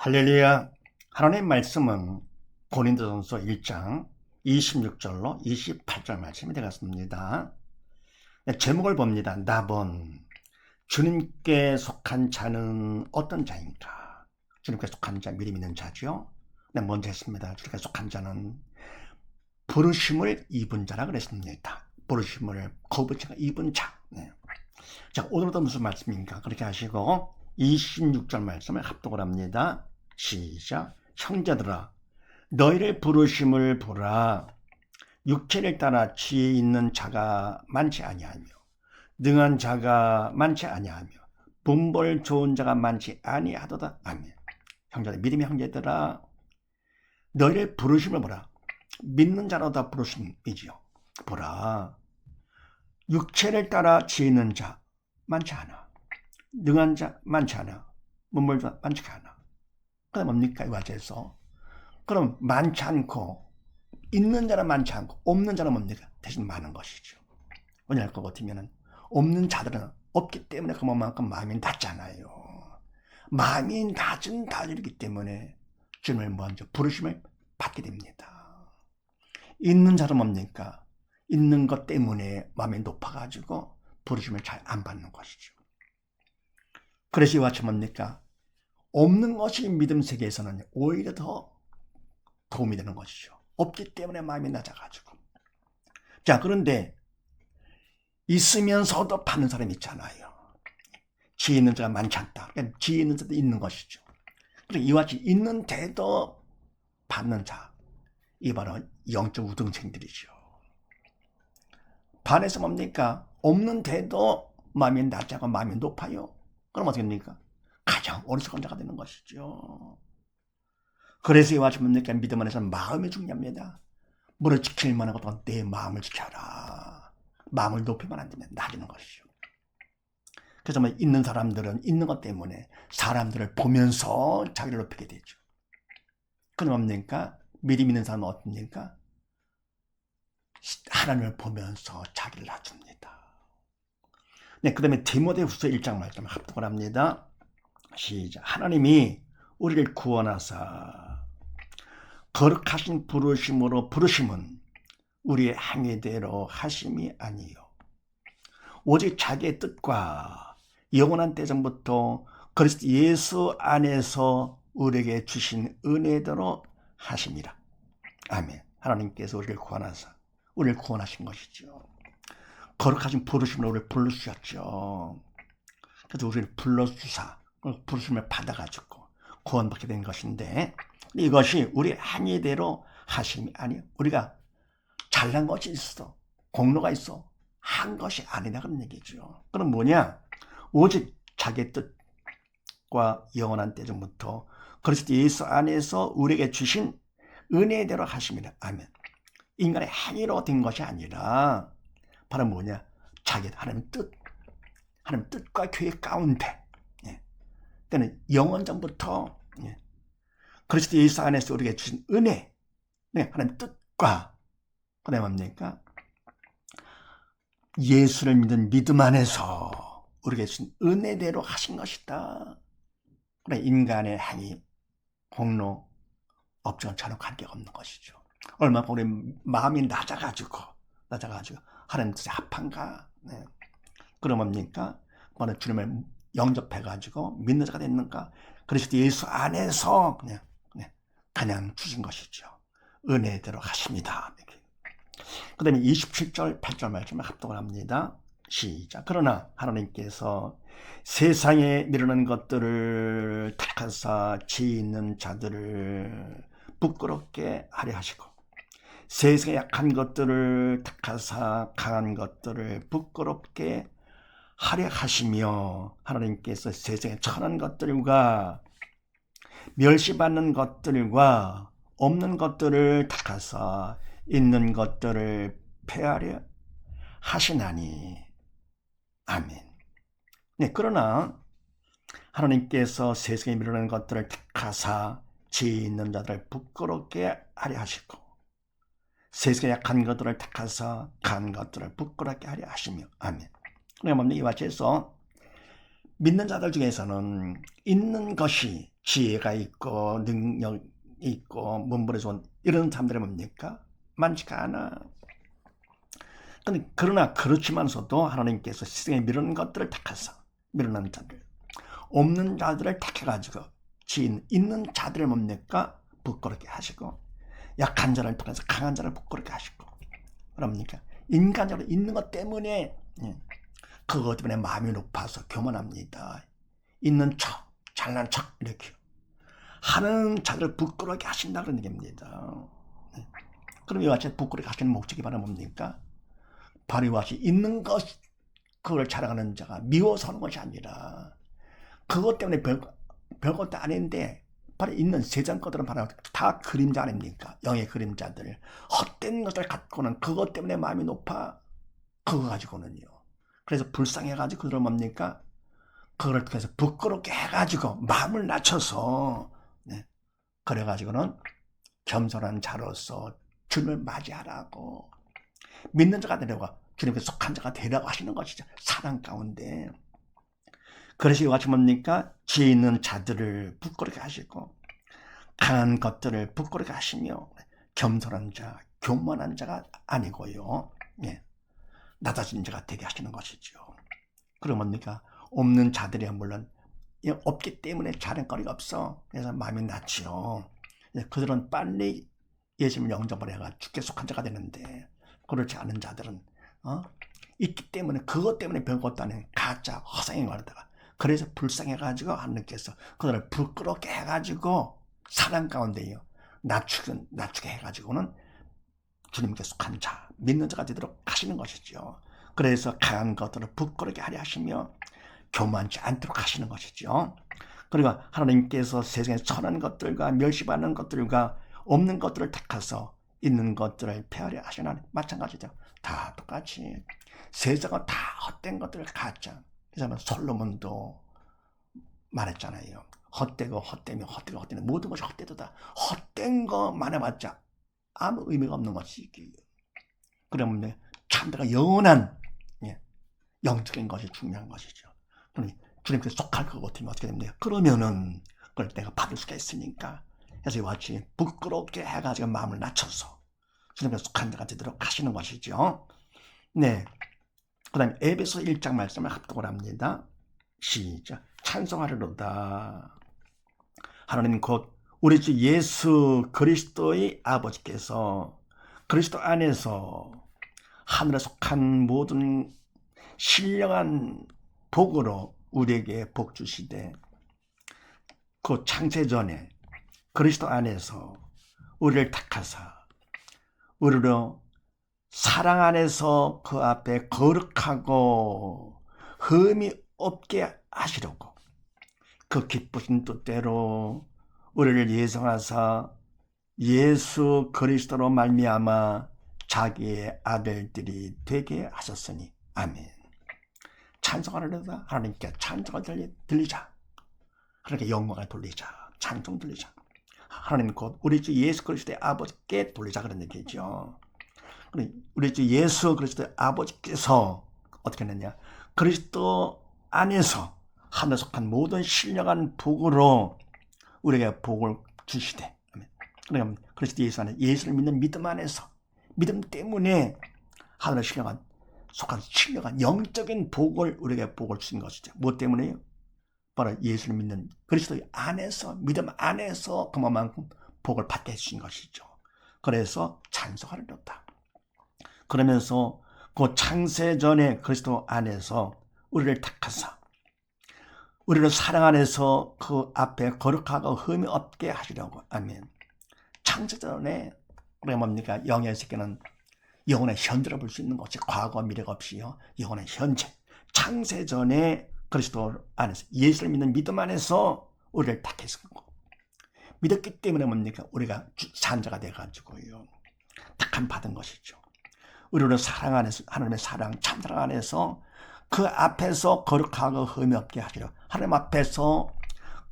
할렐루야. 하나님 말씀은 고린도전서 1장 26절로 28절 말씀이 되겠습니다. 네, 제목을 봅니다. 나본 주님께 속한 자는 어떤 자인가? 주님께 속한 자, 미리 믿는 자죠. 네, 먼저 했습니다. 주님께 속한 자는 부르심을 입은 자라 그랬습니다. 부르심을 거부체가 입은 자. 네. 자, 오늘도 무슨 말씀인가? 그렇게 하시고 26절 말씀을 합독을 합니다. 시작. 형제들아, 너희를 부르심을 보라. 육체를 따라 지혜 있는 자가 많지 아니하며, 능한 자가 많지 아니하며, 분벌 좋은 자가 많지 아니하도다. 아멘. 형제들, 믿음의 형제들아, 너희를 부르심을 보라. 믿는 자로다 부르심이지요. 보라. 육체를 따라 지혜 있는 자 많지 않아. 능한 자 많지 않아. 문물 자 많지 않아. 그럼 뭡니까 이 과제에서? 그럼 많지 않고 있는 자는 많지 않고 없는 자는 뭡니까? 대신 많은 것이죠. 왜냐할 것 같으면은 없는 자들은 없기 때문에 그만큼 마음이 낮잖아요. 마음이 낮은 자들이기 때문에 주님을 먼저 부르심을 받게 됩니다. 있는 자는 뭡니까? 있는 것 때문에 마음이 높아가지고 부르심을 잘 안 받는 것이죠. 그래서 이와 같이 뭡니까? 없는 것이 믿음 세계에서는 오히려 더 도움이 되는 것이죠. 없기 때문에 마음이 낮아가지고. 자, 그런데 있으면서도 받는 사람이 있잖아요. 지혜 있는 자가 많지 않다. 그러니까 지혜 있는 자도 있는 것이죠. 그리고 이와 같이 있는데도 받는 자. 이 바로 영적 우등생들이죠. 반에서 뭡니까? 없는데도 마음이 낮아고 마음이 높아요. 그럼 어떻게 됩니까? 가장 어리석은 자가 되는 것이죠. 그래서 이와 같이 뭡니까? 믿음 안에서 마음이 중요합니다. 물을 지킬 만한 것도 내 마음을 지켜라. 마음을 높이면 안 되면 낮는 것이죠. 그래서 뭐 있는 사람들은 있는 것 때문에 사람들을 보면서 자기를 높이게 되죠. 그럼 뭡니까? 미리 믿는 사람은 어떻습니까? 하나님을 보면서 자기를 낮춥니다. 네, 그 다음에 디모데후서 1장 말씀 합독을 합니다. 시작. 하나님이 우리를 구원하사 거룩하신 부르심으로 부르심은 우리의 행위대로 하심이 아니요. 오직 자기의 뜻과 영원한 때전부터 그리스도 예수 안에서 우리에게 주신 은혜대로 하심이라. 아멘. 하나님께서 우리를 구원하사 우리를 구원하신 것이죠. 거룩하신 부르심으로 우리를 불러주셨죠. 그래서 우리를 불러주사 부르심을 받아가지고 구원받게 된 것인데 이것이 우리 행위대로 하심이 아니요. 우리가 잘난 것이 있어. 공로가 있어. 한 것이 아니다 그런 얘기죠. 그럼 뭐냐? 오직 자기 뜻과 영원한 때전부터 그리스도 예수 안에서 우리에게 주신 은혜대로 하심이라. 아멘. 인간의 행위로 된 것이 아니라 바로 뭐냐? 자기 하나님 뜻, 하나님 뜻과 계획 가운데 때는 영원 전부터 예, 그리스도 예수 안에서 우리에게 주신 은혜, 네, 하나님 뜻과 그다음 뭡니까? 예수를 믿는 믿음 안에서 우리에게 주신 은혜대로 하신 것이다. 그래 인간의 행위, 공로, 업적은 전혀 관계가 없는 것이죠. 얼마나 우리 마음이 낮아가지고 낮아가지고 하나님 뜻에 합한가? 네. 그럼 뭡니까? 바로 주님을 영접해가지고 믿는 자가 됐는가? 그리스도 예수 안에서 그냥, 그냥, 그냥 주신 것이죠. 은혜대로 하십니다. 그 다음에 27절, 8절 말씀을 합독을 합니다. 시작. 그러나 하나님께서 세상에 미루는 것들을 택하사 지혜 있는 자들을 부끄럽게 하려 하시고 세상에 약한 것들을 택하사 강한 것들을 부끄럽게 하려 하시며 하나님께서 세상에 천한 것들과 멸시받는 것들과 없는 것들을 택하사 있는 것들을 폐하려 하시나니 아멘. 네, 그러나 하나님께서 세상에 미루는 것들을 택하사 지혜 있는 자들을 부끄럽게 하려 하시고 세상에 약한 것들을 택하사 강한 것들을 부끄럽게 하려 하시며 아멘. 뭡니까? 이와 같이 해서 믿는 자들 중에서는 있는 것이 지혜가 있고 능력이 있고 문벌에 좋은 이런 사람들이 뭡니까? 많지가 않아. 근데 그러나 그렇지만서도 하나님께서 세상에 미루는 것들을 택하사 미루는 자들 없는 자들을 택해가지고 지인 있는 자들을 뭡니까? 부끄럽게 하시고 약한 자를 통해서 강한 자를 부끄럽게 하시고 그럽니까? 인간적으로 있는 것 때문에 예, 그것 때문에 마음이 높아서 교만합니다. 있는 척, 잘난 척 이렇게 하는 자들 부끄럽게 하신다 그런 얘기입니다. 예. 그럼 이와 같이 부끄럽게 하시는 목적이 바로 뭡니까? 바로 이와 같이 있는 것 그걸 자랑하는 자가 미워서 하는 것이 아니라 그것 때문에 별, 별것도 아닌데 바로 있는 세상 것들은 바로 다 그림자 아닙니까? 영의 그림자들. 헛된 것을 갖고는 그것 때문에 마음이 높아. 그거 가지고는요. 그래서 불쌍해가지고 그들 뭡니까? 그걸 통해서 부끄럽게 해가지고 마음을 낮춰서 네. 그래가지고는 겸손한 자로서 주님을 맞이하라고 믿는 자가 되려고 주님께 속한 자가 되라고 하시는 것이죠. 사랑 가운데. 그래서 이와 같이 뭡니까? 지혜 있는 자들을 부끄럽게 하시고 강한 것들을 부끄럽게 하시며 겸손한 자, 교만한 자가 아니고요. 예. 낮아진 자가 되게 하시는 것이죠. 그럼 뭡니까? 없는 자들이야 물론 없기 때문에 자랑거리가 없어. 그래서 마음이 낮지요. 예, 그들은 빨리 예수님을 영접을 해가 죽게 속한 자가 되는데 그렇지 않은 자들은 어? 있기 때문에 그것 때문에 별것도 아닌 가짜 허상에 걸다가 그래서 불쌍해가지고 하나님께서 그들을 부끄럽게 해가지고 사랑 가운데요 낮추게, 낮추게 해가지고는 주님께 속한 자, 믿는 자가 되도록 하시는 것이죠. 그래서 강한 것들을 부끄럽게 하려 하시며 교만치 않도록 하시는 것이죠. 그리고 하나님께서 세상에 선한 것들과 멸시받는 것들과 없는 것들을 택해서 있는 것들을 폐하려 하시는 마찬가지죠. 다 똑같이 세상은 다 헛된 것들을 가짜. 그래서 솔로몬도 말했잖아요. 헛되고 헛되며 헛되고 헛되는 모든 것이 헛되도다. 헛된 거 말해봤자 아무 의미가 없는 것이기요. 그러면 참되가 영원한 예, 영적인 것이 중요한 것이죠. 주님께 속할 것 같으면 어떻게 됩니까? 그러면은 그걸 내가 받을 수가 있으니까 그래서 이와 같이 부끄럽게 해가지고 마음을 낮춰서 주님께 속한 자가 되도록 하시는 것이죠. 네. 그 다음에 에베소 1장 말씀을 합독을 합니다. 시작. 찬송하리로다. 하나님 곧 우리 주 예수 그리스도의 아버지께서 그리스도 안에서 하늘에 속한 모든 신령한 복으로 우리에게 복 주시되 그 창세 전에 그리스도 안에서 우리를 택하사 우리로 사랑 안에서 그 앞에 거룩하고 흠이 없게 하시려고 그 기쁘신 뜻대로 우리를 예성하사 예수 그리스도로 말미암아 자기의 아들들이 되게 하셨으니 아멘. 찬송하려다 하나님께 찬송을 들리자. 그렇게 영광을 돌리자. 찬송 들리자. 하나님 곧 우리 주 예수 그리스도의 아버지께 돌리자 그런 얘기죠. 우리 주 예수 그리스도의 아버지께서 어떻게 했느냐? 그리스도 안에서 하늘에 속한 모든 신령한 복으로 우리에게 복을 주시되 그러니까 그리스도 예수 안에 예수를 믿는 믿음 안에서 믿음 때문에 하늘에 신령한 속한 신령한 영적인 복을 우리에게 복을 주신 것이죠. 무엇 때문에요? 바로 예수를 믿는 그리스도 안에서 믿음 안에서 그만큼 복을 받게 해주신 것이죠. 그래서 찬송하리로다. 그러면서 그 창세 전에 그리스도 안에서 우리를 택하사 우리를 사랑 안에서 그 앞에 거룩하고 흠이 없게 하시려고 아멘. 창세 전에 우리가 뭡니까? 영의 세계는 영혼의 현재를 볼수 있는 것이 과거 미래가 없이요. 영혼의 현재. 창세 전에 그리스도 안에서 예수를 믿는 믿음 안에서 우리를 택했고 믿었기 때문에 뭡니까? 우리가 산자가 돼가지고요. 택함 받은 것이죠. 우리를 사랑 안에서 하나님의 사랑 참사랑 안에서 그 앞에서 거룩하고 흠이 없게 하시려 하나님 앞에서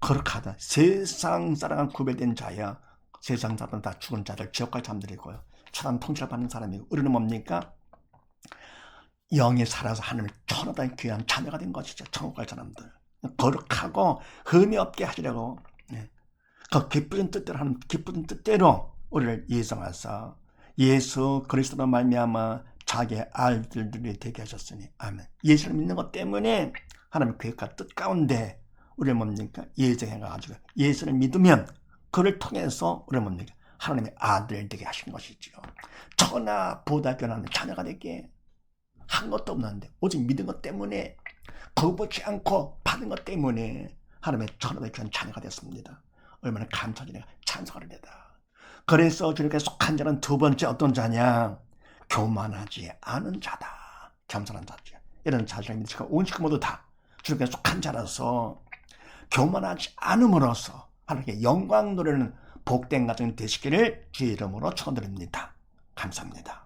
거룩하다. 세상 사랑은 구별된 자야. 세상 사람은 다 죽은 자들 지옥갈 잠들이고요. 천한 통치를 받는 사람이고. 우리는 뭡니까? 영이 살아서 하나님을 천하다 귀한 자녀가 된 것이죠. 천국 갈 사람들. 거룩하고 흠이 없게 하시려고. 그 기쁜 뜻대로 하는 기쁜 뜻대로 우리를 예정하사 예수 그리스도로 말미암아 자기의 아들들이 되게 하셨으니 아멘. 예수를 믿는 것 때문에 하나님의 계획과 뜻 가운데 우리를 뭡니까 예정해 가지고 예수를 믿으면 그를 통해서 우리를 뭡니까 하나님의 아들 되게 하신 것이지요. 천하 보다 변하는 자녀가 되게 한 것도 없는데 오직 믿은 것 때문에 거부치 않고 받은 것 때문에 하나님의 천하의 귀한 자녀가 됐습니다. 얼마나 찬송을 해다. 그래서 저렇게 속한 자는 두 번째 어떤 자냐? 교만하지 않은 자다. 겸손한 자지. 이런 자신을 믿으시고 온식 모두 다 저렇게 속한 자라서 교만하지 않음으로써 하나님께 영광 노래는 복된 가정 되시기를 주의 이름으로 축원드립니다. 감사합니다.